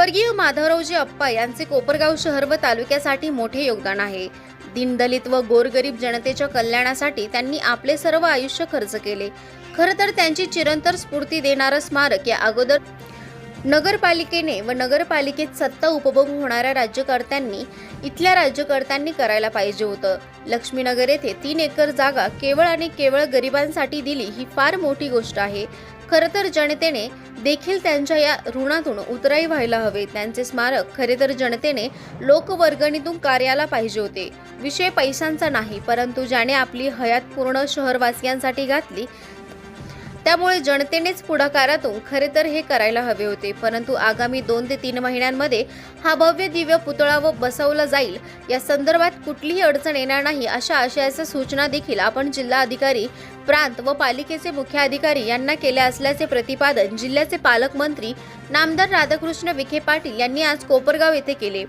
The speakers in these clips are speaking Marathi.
स्वर्गीय माधवरावजी अप्पा यांचे कोपरगाव शहर व तालुक्यासाठी मोठे योगदान आहे. दीनदलित व गोरगरीब जनतेच्या कल्याणासाठी त्यांनी आपले सर्व आयुष्य खर्च केले. खरं तर त्यांची चिरंतर स्फूर्ती देणारं स्मारक या अगोदर नगरपालिकेने व नगरपालिकेत सत्ता उपभोग होणाऱ्या राज्यकर्त्यांनी इथल्या राज्यकर्त्यांनी करायला पाहिजे होतं. लक्ष्मीनगर येथे तीन एकर जागा केवळ आणि केवळ गरिबांसाठी दिली ही फार मोठी गोष्ट आहे. खरं तर जनतेने देखील त्यांच्या या ऋणातून उतराई व्हायला हवे. त्यांचे स्मारक खरे तर जनतेने लोकवर्गणीतून कार्याला पाहिजे होते. विषय पैशांचा नाही परंतु ज्याने आपली हयात पूर्ण शहरवासियांसाठी घातली त्यामुळे जनतेनेच पुढाकारातून खरे तर हे करायला हवे होते. परंतु आगामी दोन ते तीन महिन्यांमध्ये हा भव्य दिव्य पुतळा व बसवला जाईल. या संदर्भात कुठलीही अडचण येणार नाही अशा आशयाच्या सूचना देखील आपण जिल्हा अधिकारी प्रांत व पालिकेचे मुख्य अधिकारी यांना केल्या असल्याचे प्रतिपादन जिल्ह्याचे पालकमंत्री नामदार राधाकृष्ण विखे पाटील यांनी आज कोपरगाव येथे केले.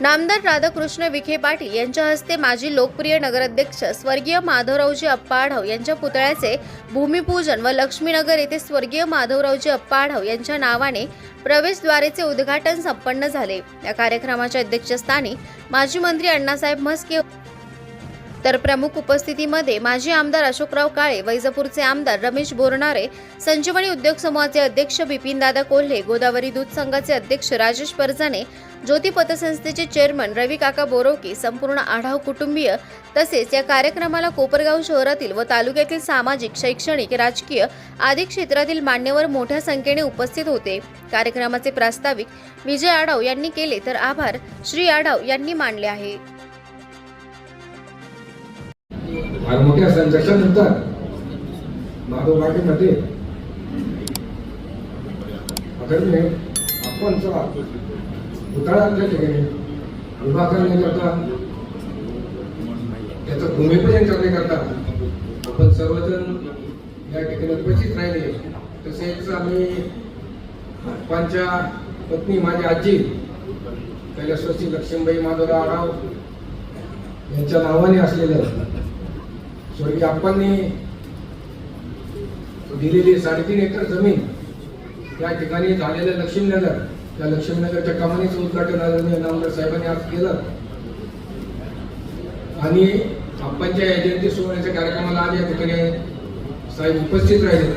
नामदार राधाकृष्ण विखे पाटील यांच्या हस्ते माजी लोकप्रिय नगराध्यक्ष स्वर्गीय माधवरावजी अप्पा आढाव यांच्या पुतळ्याचे भूमिपूजन व लक्ष्मीनगर येथे स्वर्गीय माधवरावजी अप्पा आढाव यांच्या नावाने प्रवेशद्वारेचे उद्घाटन संपन्न झाले. या कार्यक्रमाच्या अध्यक्षस्थानी माजी मंत्री अण्णासाहेब म्हस्के तर प्रमुख उपस्थितीमध्ये माजी आमदार अशोकराव काळे वैजापूरचे आमदार रमेश बोरणारे संजीवनी उद्योग समूहाचे अध्यक्ष बिपिनदादा कोल्हे गोदावरी दूध संघाचे अध्यक्ष राजेश परजाने ज्योती पतसंस्थेचे चेअरमन रवी काका बोरोकी संपूर्ण आढाव कुटुंबीय तसेच या कार्यक्रमाला कोपरगाव शहरातील व तालुक्यातील सामाजिक शैक्षणिक राजकीय आदी क्षेत्रातील मान्यवर मोठ्या संख्येने उपस्थित होते. कार्यक्रमाचे प्रास्ताविक विजय आढाव यांनी केले तर आभार. श्री आढाव यांनी मानले आहे. फार मोठ्या संघर्षानंतर माधव वाटेमध्ये आदरणीय आपण चला पुतळा त्या ठिकाणी उभा करण्याकरता त्याचं भूमिपूजन करण्याकरता आपण सर्वजण या ठिकाणी उपस्थित राहिले. तसेच आम्ही आप्पांच्या पत्नी माझी आजी कैलासवासी लक्ष्मीबाई माधवराव राव यांच्या नावाने असलेलं म्हणजे स्वर्गीय अप्पांनी दिलेली साडेतीन एकर जमीन त्या ठिकाणी झालेलं लक्ष्मीनगर त्या लक्ष्मीनगरच्या कमानीचं उद्घाटन नामदार साहेबांनी आज केलं. आणि आप्पांच्या जयंती सोहळ्याच्या कार्यक्रमाला आज या ठिकाणी साहेब उपस्थित राहिले.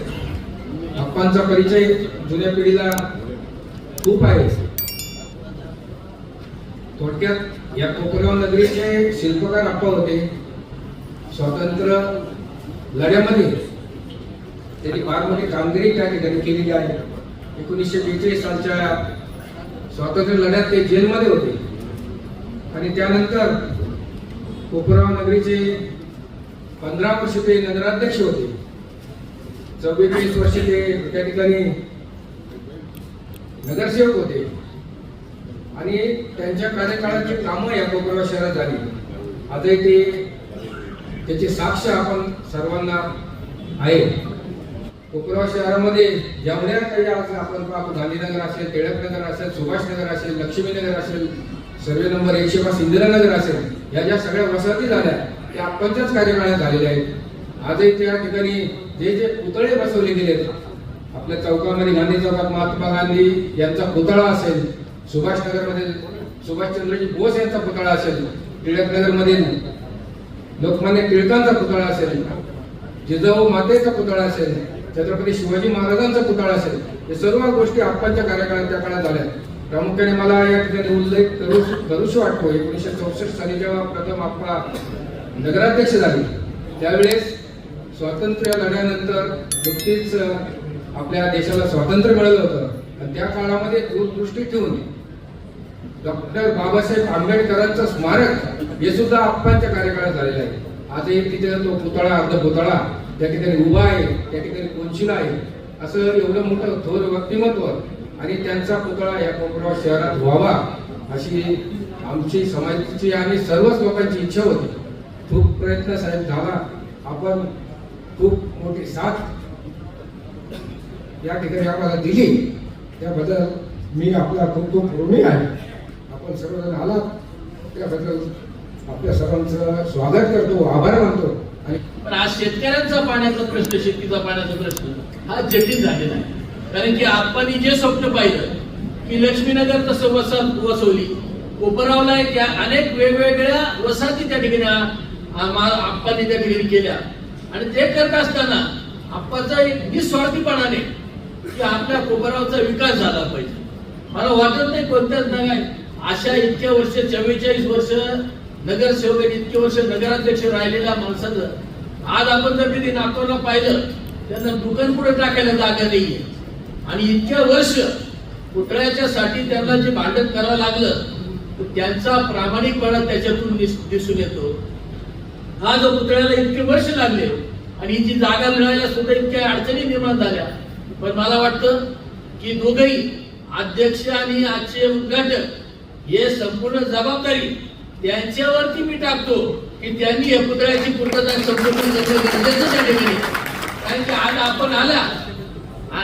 आप्पांचा परिचय जुन्या पिढीला खूप आहे. थोडक्यात या कोपरगाव नगरीचे शिल्पकार आप्पा होते. स्वातंत्र्य लढ्यामध्ये त्यांनी फार मोठी कामगिरी त्या ठिकाणी केलेली आहे. एकोणीसशे बेचाळीस सालच्या स्वातंत्र्य लढ्यात ते जेलमध्ये होते. आणि त्यानंतर कोपराव नगरीचे पंधरा वर्ष ते नगराध्यक्ष होते. चव्वेचाळीस वर्ष ते त्या ठिकाणी नगरसेवक होते. आणि त्यांच्या कार्यकाळाची कामं या कोपराव शहरात झाली. आजही ते त्याची साक्ष आपण सर्वांना आहे. कोपरगाव शहरामध्ये जेवढ्या काही आज आपण पाहतो गांधीनगर असेल टिळकनगर असेल सुभाषनगर असेल लक्ष्मीनगर असेल सर्वे नंबर एकशे पाच इंदिरानगर असेल या ज्या सगळ्या वसाहती झाल्या त्या आपणच्याच कार्यकाळात झालेल्या आहेत. आजही त्या ठिकाणी जे जे पुतळे बसवले गेलेत आपल्या चौकामध्ये गांधी चौकात महात्मा गांधी यांचा पुतळा असेल सुभाषनगरमध्ये सुभाषचंद्रजी बोस यांचा पुतळा असेल टिळकनगरमध्ये लोकमान्य टिळकांचा पुतळा असेल जिजाऊ मातेचा पुतळा असेल छत्रपती शिवाजी महाराजांचा पुतळा असेल हे सर्व गोष्टी आप्पांच्या कार्यकाळात त्या काळात झाल्या. प्रामुख्याने मला या ठिकाणी उल्लेख करू करूशी वाटतो. एकोणीसशे चौसष्ट साली जेव्हा प्रथम आप्पा नगराध्यक्ष झाले त्यावेळेस स्वातंत्र्य लढ्यानंतर नुकतीच आपल्या देशाला स्वातंत्र्य मिळालं होतं. आणि त्या काळामध्ये दूरदृष्टी ठेवून डॉक्टर बाबासाहेब आंबेडकरांचं स्मारक हे सुद्धा आप्पांच्या कार्यकाळात झालेलं आहे. आजही तिथे तो पुतळा अर्ध पुतळा त्या ठिकाणी उभा आहे त्या ठिकाणी कोनशिला आहे. असं एवढं मोठं थोर व्यक्तिमत्व आणि त्यांचा पुतळा या कोपरगाव शहरात व्हावा अशी आमची समाजाची आणि सर्वच लोकांची इच्छा होती. खूप प्रयत्न साहेब झाला. आपण खूप मोठी साथ या ठिकाणी आम्हाला दिली. त्याबद्दल मी आपला खूप खूप ऋणी आहे. आपण सर्वजण आलात. त्याबद्दल आपल्या सर्वांचं स्वागत करतो आभार मानतो. आणि पण आज शेतकऱ्यांचा पाण्याचा प्रश्न शेतीचा पाण्याचा प्रश्न हा जटिल झालेला आहे. कारण की आपण जे स्वप्न पाहिलं की लक्ष्मीनगर तसं वसाहत वसवली. कोपरावला एक या अनेक वेगवेगळ्या वसाहती त्या ठिकाणी आप्पांनी त्या ठिकाणी केल्या. आणि ते करत असताना आप्पाचा एक निस्वार्थीपणाने की आपल्या कोपरावचा विकास झाला पाहिजे. मला वाटत नाही कोणत्याच नव्या अशा इतक्या वर्ष चव्वेचाळीस वर्ष नगरसेवक आणि इतके वर्ष नगराध्यक्ष राहिलेल्या माणसाचं आज आपण जर कधी नागपूरला पाहिलं त्यांना दुकान पुढे टाकायला जागा नाहीये. आणि इतक्या वर्ष पुतळ्याच्या साठी त्यांना जे भांडण करावं लागलं तर त्यांचा प्रामाणिकपणा त्याच्यातून दिस- दिसून येतो. हा जो पुतळ्याला इतके वर्ष लागले आणि ही जी जागा मिळायला सुद्धा इतक्या अडचणी निर्माण झाल्या पण मला वाटतं की दोघही अध्यक्ष आणि आजचे उद्घाटक हे संपूर्ण जबाबदारी त्यांच्यावरती मी टाकतो की त्यांनी या पुतळ्याची पूर्तता संपूर्ण करणं गरजेचं त्या ठिकाणी कारण की आज आपण आला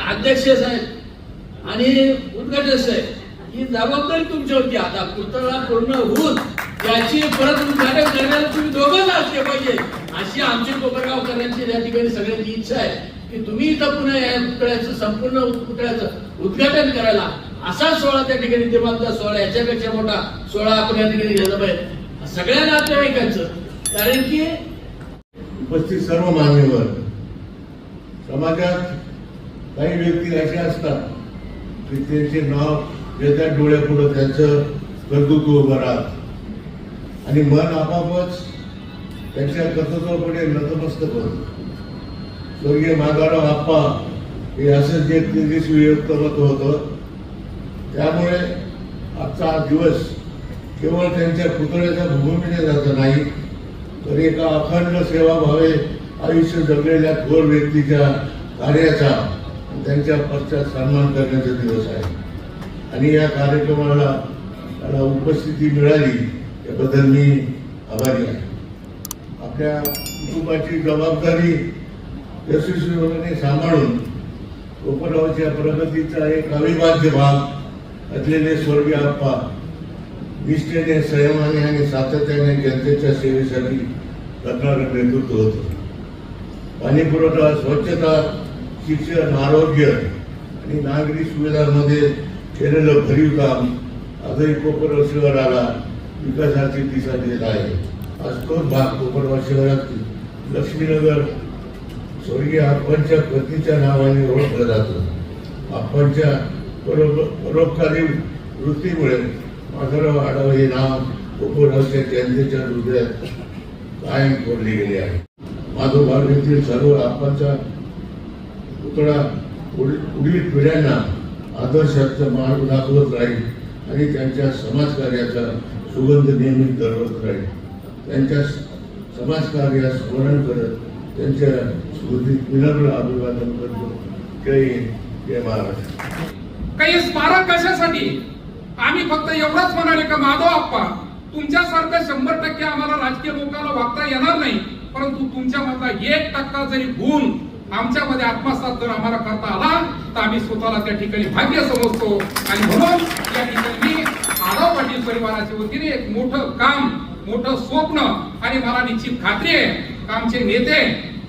अध्यक्ष साहेब आणि उद्घाटक साहेब ही जबाबदारी तुमच्यावरती आता पुतळा पूर्ण होऊन त्याची परत उद्घाटन करण्याला तुम्ही दोघंच असले पाहिजे. अशी आमची कोपरगावकरांची या ठिकाणी सगळ्यांची इच्छा आहे की तुम्ही इथं पुन्हा या पुतळ्याचं संपूर्ण पुतळ्याचं उद्घाटन करायला. असा सोहळा त्या ठिकाणी दिमागचा सोहळा याच्यापेक्षा मोठा सोहळा आपण या ठिकाणी घ्यायला पाहिजे. सगळ्या नातेवाईकांचं. कारण की उपस्थित सर्व मान्यवर समाजात काही व्यक्ती असे असतात की त्यांचे नाव येत्या डोळ्यापुढं त्यांचं कर्तृत्व उभं राहत. आणि मन आपापच त्यांच्या कर्तृत्वापुढे नतमस्तक होत. स्वर्गीय माधवराव आप्पा हे असं जे तेजस्वी करत होतं त्यामुळे आजचा दिवस केवळ त्यांच्या पुतळ्याच्या भूमीने जात नाही तर एका अखंड सेवाभावे आयुष्य जगलेल्या थोर व्यक्तीच्या कार्याचा त्यांच्या पश्चात सन्मान करण्याचा दिवस आहे. आणि या कार्यक्रमाला त्याला उपस्थिती मिळाली याबद्दल मी आभारी आहे. आपल्या कुटुंबाची जबाबदारी यशस्वीपणे सांभाळून कोपरावच्या प्रगतीचा एक अविभाज्य भाग असलेले स्वर्गीय आप्पा निष्ठेने संयमाने आणि सातत्याने जनतेच्या सेवेसाठी करणारं नेतृत्व होतं पाणी पुरवठा स्वच्छता शिक्षण आरोग्य आणि नागरी सुविधांमध्ये केलेलं भरीव काम आजही कोपरगाव शहराला विकासाची दिशा देत आहे. आज तोच भाग कोपरगाव शहरात लक्ष्मीनगर स्वर्गीय आप्पांच्या पत्नीच्या नावाने ओळखलं जातं. आप्पांच्या परोपकारी वृत्तीमुळे माधवराव आढाव हे नाव कोपरगावच्या जनतेच्या हृदयात कायम कोरले गेले आहे. माधवभाग येथील सर्व आप्पांचा पुतळा पुढील पुढील पिढ्यांना आदर्शाचा मार्ग दाखवत राहील आणि त्यांच्या समाजकार्याचा सुगंध नेहमी दरवत राहील. त्यांच्या समाजकार्यास स्मरण करत त्यांच्या स्मृतीत विनम्र अभिवादन करतो. जय हिंद जय महाराष्ट्र. काही स्मारक कशासाठी? आम्ही फक्त एवढंच म्हणाले का माधव आप्पा तुमच्यासारखं शंभर टक्के आम्हाला राजकीय लोकांना वागता येणार नाही परंतु तुमच्यामधला एक टक्का जरी गुण आमच्यामध्ये आत्मसात जर आम्हाला करता आला तर आम्ही स्वतःला त्या ठिकाणी भाग्य समजतो. आणि म्हणून या ठिकाणी मी माधव पाटील परिवाराच्या वतीने एक मोठं काम मोठं स्वप्न आणि मला निश्चित खात्री आहे का आमचे नेते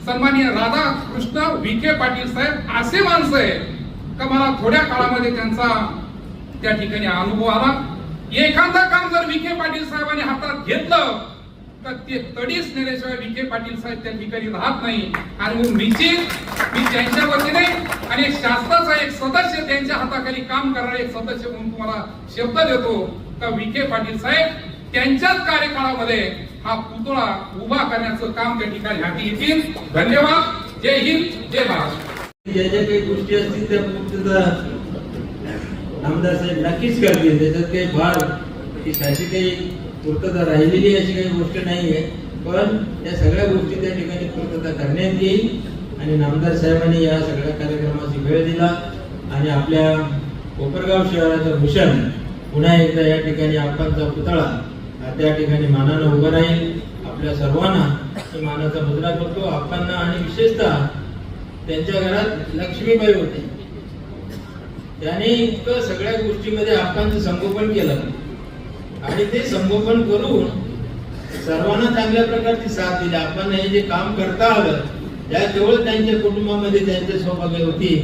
सन्माननीय राधाकृष्ण विखे पाटील साहेब असे माणसं आहे का मला थोड्या काळामध्ये त्यांचा त्या ठिकाणी अनुभव आला. एखादा काम जर विखे पाटील साहेबांनी हातात घेतलं तर ते तडीच नेल्याशिवाय विखे पाटील साहेब त्या ठिकाणी राहत नाही. आणि म्हणून निश्चित मी त्यांच्या वतीने आणि शासनाचा एक सदस्य त्यांच्या हाताखाली काम करणारे एक सदस्य म्हणून तुम्हाला शब्द देतो. तर विखे पाटील साहेब त्यांच्याच कार्यकाळामध्ये हा पुतळा उभा करण्याचं काम त्या ठिकाणी हाती येतील. धन्यवाद. जय हिंद. जय महाराष्ट्र. ज्या ज्या काही गोष्टी असतील त्या पूर्तता आमदार साहेब नक्कीच करतील. त्याच्यात काही फार अशी काही पूर्तता राहिलेली अशी काही गोष्ट नाही आहे. पण या सगळ्या गोष्टी त्या ठिकाणी पूर्तता करण्यात येईल आणि नामदार साहेबांनी या सगळ्या कार्यक्रमाची वेळ दिला आणि आपल्या कोपरगाव शहराचं भूषण पुन्हा एकदा या ठिकाणी आपणचा पुतळा त्या ठिकाणी मानानं उभा राहील. आपल्या सर्वांना मानाचा मुद्रा करतो. आपणना आणि विशेषतः त्यांच्या घरात लक्ष्मीबाई होते. त्याने इतकं सगळ्या गोष्टीमध्ये आप्पांचं संगोपन केलं. आणि ते संगोपन करून सर्वांना चांगल्या प्रकारची साथ दिली. आपण हे जे काम करता आलं त्या केवळ त्यांच्या कुटुंबामध्ये त्यांचे सौभाग्य होती.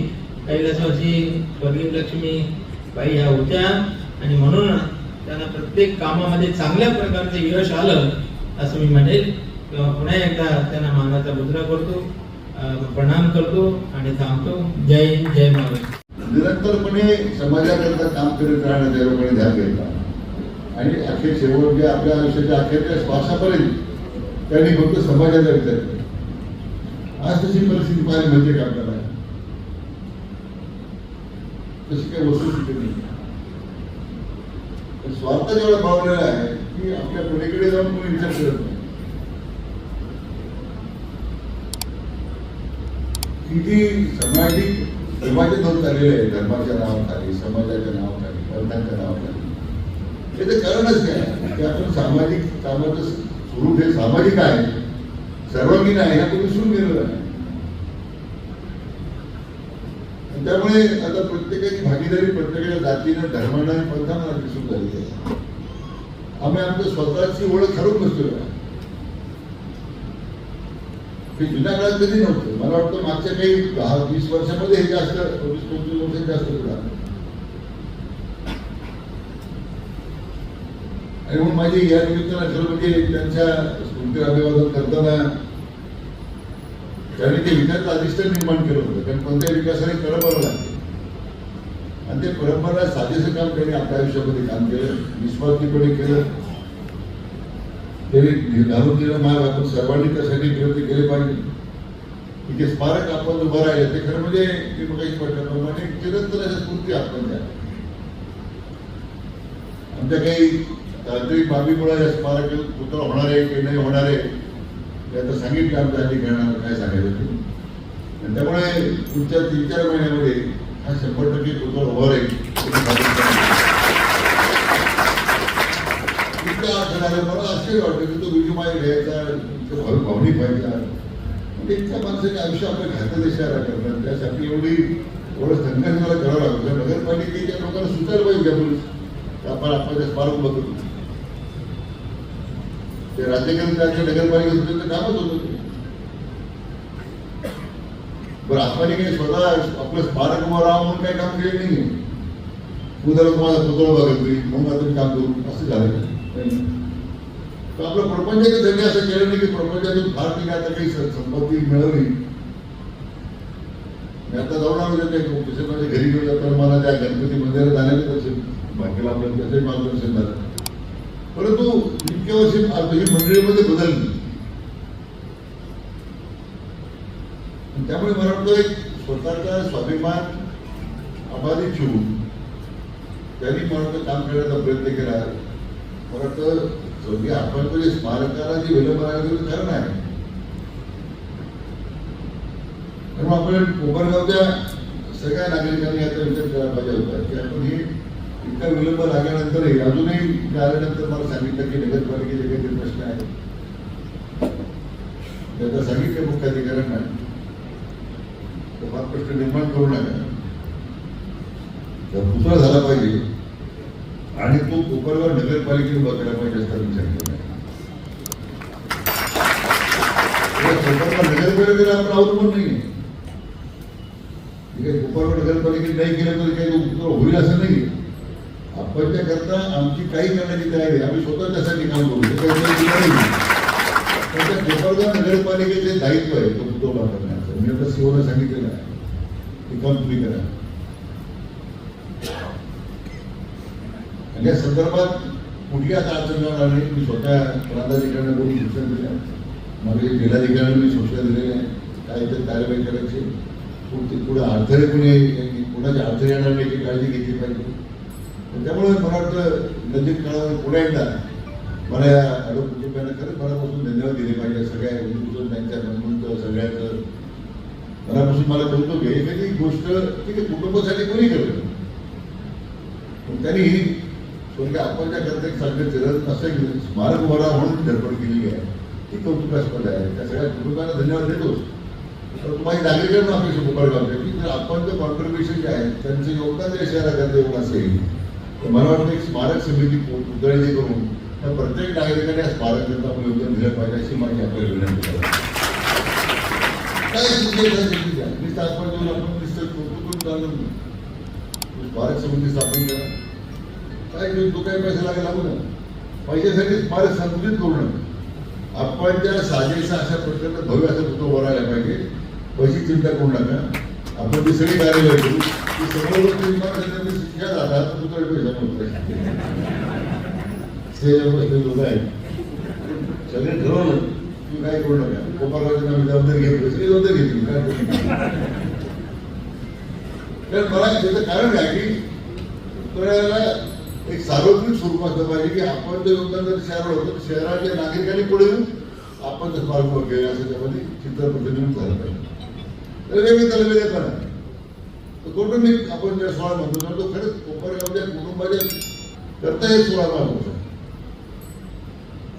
कैलासवासी स्वर्गीय लक्ष्मी बाई ह्या होत्या. आणि म्हणून त्यांना प्रत्येक कामामध्ये चांगल्या प्रकारचं यश आलं असं मी म्हणेल. पुन्हा एकदा त्यांना मानाचा मुद्रा करतो. प्रणाम करतो आणि थांबतो. जय जय महाराज निरंतरपणे समाजाकरता काम करत राहणं या लोकांनी ध्यान घेतला. आणि अखेर शेवट जे आपल्या आयुष्याच्या अखेरच्या श्वासापर्यंत त्यांनी फक्त समाजाचा विचार केला. आज तशी परिस्थिती पाहिली म्हणजे काय आपल्याला? तशी काही वस्तुस्थिती नाही. स्वार्थ जेवढा पावलेला आहे की आपल्या पुढेकडे जाऊन कोणी विचार करत नाही. किती सामाजिक विभाजन होत चाललेले आहे. धर्माच्या नावाखाली समाजाच्या नावाखाली वर्णाच्या नावाखाली. याचं कारणच काय की आपण सामाजिक कामाचं स्वरूप हे सामाजिक आहे. सर्वांगीण आहे. हे विसरून गेलेलं आहे त्यामुळे आता प्रत्येकाची भागीदारी प्रत्येकाच्या जातीनं धर्मानं आणि पंथानं दिसून झालेली आहे. आम्ही आमच्या स्वतःची ओळख ठरवून बसलेलो आहे. हे जुन्या काळात कधी नव्हतं. मला वाटतं मागच्या काही दहा वीस वर्षामध्ये हे जास्त वीस पंचवीस वर्ष जास्त झालं. आणि म्हणून माझी या निमित्तानं खरं म्हणजे त्यांच्या स्मृती अभिवादन करताना त्यांनी ते विकास अधिष्ठ निर्माण केलं होतं. कारण कोणत्या विकासाने परंपरा लागते आणि ते परंपरा साजेसं काम त्यांनी आपल्या आयुष्यामध्ये काम केलं. निस्वार्थीपणे केलं. त्यांनी घालून दिलं मार्ग आपण सर्वांनी कशाने प्रयत्न केले पाहिजे. इथे स्मारक आपण उभं राहिलं ते खरं म्हणजे मी मगाशी म्हटल्याप्रमाणे चिरंतन अशा स्मृती आपण द्या. आमच्या काही तांत्रिक बाबीमुळे या स्मारक पुतळा होणार आहे की नाही होणार आहे ते आता सांगितलं आमच्या अधिकाऱ्यांना काय सांगायचं ते. त्यामुळे पुढच्या तीन चार महिन्यामध्ये हा शंभर टक्के पुतळा उभा राहील याची खात्री करा. इतका अर्थ झाला मला आश्चर्य वाटतं की तो विजयमाय घ्यायचा इतकं भावी भावनिक व्हायचा. म्हणजे इतक्या माणसाने आयुष्य आपल्या घातक इशारा करतात त्यासाठी एवढी एवढं संघर्ष मला करावं लागतं नगरपालिकेच्या लोकांना सुचायला पाहिजे आपण की आपण आपल्या स्मारक बघतो ते राज्यकर्ते त्यांच्या नगरपालिकेचं कामच होतं बरं आपण काही स्वतः आपलं स्मारक उभं राहा म्हणून काही काम केलं नाही उद्या तुम्हाला पुतळा बघत नाही मग आता काम करू. असं झालं. तर आपलं प्रपंचाचं त्यांनी असं केलं नाही की प्रपंचातून फार काही आता काही संपत्ती मिळवली मी आता जाऊन आलो ते तसे माझ्या घरी गेलो जाताना मला त्या गणपती मंदिरात आलेलं असेल बाकीला आपलं त्याचंही मार्गदर्शन झालं. परंतु इतक्या वर्षी आता ही मंडळीमध्ये बदलली त्यामुळे मला वाटतं एक स्वतःचा स्वाभिमान अबाधित ठेवून त्यांनी मला काम करण्याचा प्रयत्न केला. परत आपण तरी स्मारकाला जी विलंब लागला कारण आहे त्यामुळे आपण कोपरगावच्या सगळ्या नागरिकांनी याचा विचार करायला पाहिजे होता की आपण हे इतका विलंब लागल्यानंतरही अजूनही आल्यानंतर मला सांगितलं की नगरपालिकेचे काही प्रश्न आहेत. त्याचा सांगितलं मुख्याधिकाऱ्यांना. तर फार प्रश्न निर्माण करू नका. तर पुतळा झाला पाहिजे आणि तो कोपरगाव नगरपालिकेने बघायला पाहिजे असा विचार केला कोपरगाव नगरपालिकेला आपण अवलंबून नाही. ठीक आहे कोपरगाव नगरपालिकेने नाही केलं तर काही पुतळा होईल असं नाही. आपण करता आमची काही करण्याची तयारी आहे. आम्ही स्वतः त्यासाठी काम करू. पण त्या कोपरगाव नगरपालिकेचे दायित्व आहे तो पुतळा करण्याचं मी आता सीओला सांगितलेलं आहे. ते काम तुम्ही करा आणि या संदर्भात कुठली आता अडचण आली? मी स्वतः प्रांताधिकाऱ्यांना बोलून सूचना दिल्या. मला जिल्हाधिकाऱ्यांना मी सूचना दिलेल्या आहे. काय ते कार्यवाही करायची. कोणती पुढे अडथळे कुणी कुणाचे अडथळे येणार नाही याची काळजी घेतली पाहिजे. त्यामुळे मला वाटतं नजीक काळामध्ये पुन्हा एकदा मला या अडो कुटुंबियांना खरंच मनापासून धन्यवाद दिले पाहिजे. सगळ्या हिंदू त्यांच्या मनमंत सगळ्याचं. मनापासून मला कौतुक आहे. एखादी गोष्ट ठीक आहे कुटुंबासाठी कोणी करतं पण त्यांनी स्वर्गीय आपणच्या करता एक चांगले चिरत असं एक स्मारक वरा म्हणून धडपड केलेली आहे. ती कौतुकास्पद आहे. त्या सगळ्या कुटुंबाला धन्यवाद देतोच. तर तुम्हाला नागरिकांना अपेक्षा मुखाडे की जर जे कॉन्ट्रीब्युशन जे आहे त्यांचं योगदान जर शहराकरता येऊन असेल तर मला वाटतं एक स्मारक समिती पुतळी करून त्या प्रत्येक नागरिकाने या स्मारकाचं आपण योगदान दिलं पाहिजे अशी माझी आपल्याला विनंती आहे. काय चुकी आहे, आपण देऊन कौतुक करून चालणार नाही. स्मारक समिती स्थापन करा. काय घेऊन तो काही पैसा लागेल लागू ना पैशासाठी स्मारक संकुचित करू नका आपण त्या साजेसा अशा प्रकारचं भव्य असं पुतळं वरायला पाहिजे पैसे चिंता करू नका. आपण ती सगळी कार्य करू ती सगळं लोक निर्माण करण्याची शिक्षा जातात पुतळे पैसा म्हणतो लोक आहेत सगळे ठरवलं तुम्ही काय करू नका. कोपागावची आम्ही जबाबदारी घेतली सगळी जबाबदारी घेतली काय करू तर मला त्याचं कारण काय की पुतळ्याला एक सार्वजनिक स्वरूप असलं पाहिजे की आपण जर योगदान जर शहरावर होतं शहराच्या नागरिकांनी पुढे येऊन आपण जर मार्ग उभं असं त्यामध्ये चिंतन प्रतिबिंब झालं पाहिजे. तर वेगळे त्याला वेगळेपण आहे तर कौटुंबिक आपण ज्या सोहळा म्हणतो तर तो खरंच कोपरगावच्या कुटुंबाच्या करता हे सोहळा मानतो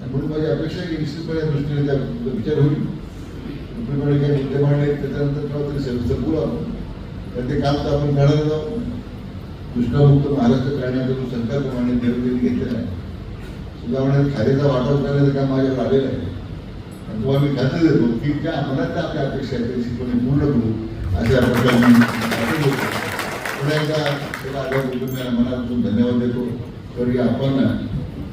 आणि म्हणून माझी अपेक्षा आहे की निश्चितपणे दृष्टीने त्या विचार होईल. काही मुद्दे मांडले त्याच्यानंतर केव्हा तरी सविस्तर बोलावं. तर ते काम तर आपण काढायला जाऊ दुष्काळमुक्त महाराष्ट्र करण्याचा जो संकल्प मान्य नेहरूजींनी घेतलेला आहे सुधारण्यात खालीचा वाटप करण्याचं काम माझ्यावर आलेलं आहे. आणि तुम्हाला मी खात्री देतो की त्या आम्हाला त्या आपल्या अपेक्षा आहेत त्याची कोणी पूर्ण करू असे आपण त्यांनी पुन्हा एकदा त्याला आल्या कुटुंबियांना मनापासून धन्यवाद देतो. तर या आपण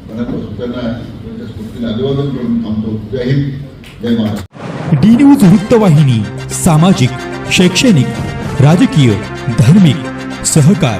मनापासून त्यांना त्यांच्या स्फूर्तीला अभिवादन करून थांबतो. जय हिंद जय महाराष्ट्र. डी न्यूज वृत्तवाहिनी सामाजिक शैक्षणिक राजकीय धार्मिक सहकार.